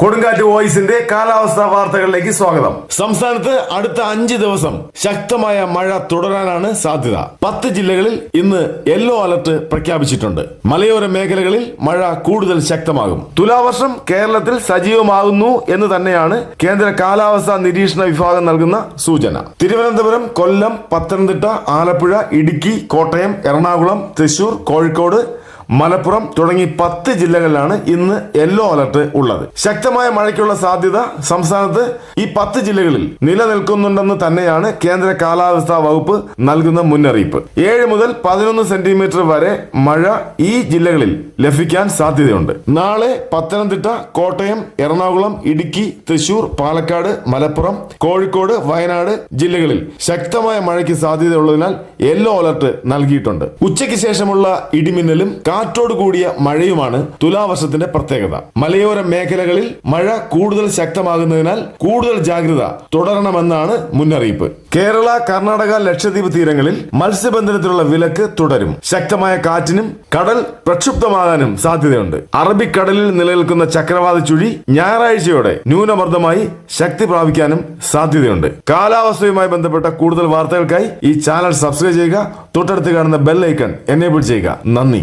കൊടുങ്കാറ്റ് വോയിസിന്റെ കാലാവസ്ഥാ വാർത്തകളിലേക്ക് സ്വാഗതം. സംസ്ഥാനത്ത് അടുത്ത അഞ്ച് ദിവസം ശക്തമായ മഴ തുടരാനാണ് സാധ്യത. പത്ത് ജില്ലകളിൽ ഇന്ന് യെല്ലോ അലർട്ട് പ്രഖ്യാപിച്ചിട്ടുണ്ട്. മലയോര മേഖലകളിൽ മഴ കൂടുതൽ ശക്തമാകും. തുലാവർഷം കേരളത്തിൽ സജീവമാകുന്നു എന്ന് തന്നെയാണ് കേന്ദ്ര കാലാവസ്ഥാ നിരീക്ഷണ വിഭാഗം നൽകുന്ന സൂചന. തിരുവനന്തപുരം കൊല്ലം പത്തനംതിട്ട ആലപ്പുഴ ഇടുക്കി കോട്ടയം എറണാകുളം തൃശൂർ കോഴിക്കോട് മലപ്പുറം തുടങ്ങി പത്ത് ജില്ലകളിലാണ് ഇന്ന് യെല്ലോ അലർട്ട് ഉള്ളത്. ശക്തമായ മഴയ്ക്കുള്ള സാധ്യത സംസ്ഥാനത്ത് ഈ പത്ത് ജില്ലകളിൽ നിലനിൽക്കുന്നുണ്ടെന്ന് തന്നെയാണ് കേന്ദ്ര കാലാവസ്ഥാ വകുപ്പ് നൽകുന്ന മുന്നറിയിപ്പ്. ഏഴ് മുതൽ പതിനൊന്ന് സെന്റിമീറ്റർ വരെ മഴ ഈ ജില്ലകളിൽ ലഭിക്കാൻ സാധ്യതയുണ്ട്. നാളെ പത്തനംതിട്ട കോട്ടയം എറണാകുളം ഇടുക്കി തൃശൂർ പാലക്കാട് മലപ്പുറം കോഴിക്കോട് വയനാട് ജില്ലകളിൽ ശക്തമായ മഴയ്ക്ക് സാധ്യതയുള്ളതിനാൽ യെല്ലോ അലർട്ട് നൽകിയിട്ടുണ്ട്. ഉച്ചയ്ക്ക് ശേഷമുള്ള ഇടിമിന്നലും കാറ്റോട് കൂടിയ മഴയുമാണ് തുലാവർഷത്തിന്റെ പ്രത്യേകത. മലയോര മേഖലകളിൽ മഴ കൂടുതൽ ശക്തമാകുന്നതിനാൽ കൂടുതൽ ജാഗ്രത തുടരണമെന്നാണ് മുന്നറിയിപ്പ്. കേരള കർണാടക ലക്ഷദ്വീപ് തീരങ്ങളിൽ മത്സ്യബന്ധനത്തിനുള്ള വിലക്ക് തുടരും. ശക്തമായ കാറ്റിനും കടൽ പ്രക്ഷുബ്ധമാകാനും സാധ്യതയുണ്ട്. അറബിക്കടലിൽ നിലനിൽക്കുന്ന ചക്രവാത ചുഴി ഞായറാഴ്ചയോടെ ന്യൂനമർദ്ദമായി ശക്തി പ്രാപിക്കാനും സാധ്യതയുണ്ട്. കാലാവസ്ഥയുമായി ബന്ധപ്പെട്ട കൂടുതൽ വാർത്തകൾക്കായി ഈ ചാനൽ സബ്സ്ക്രൈബ് ചെയ്യുക തൊട്ടടുത്ത് കാണുന്ന ബെൽ ഐക്കൺ എനേബിൾ ചെയ്യുക. നന്ദി.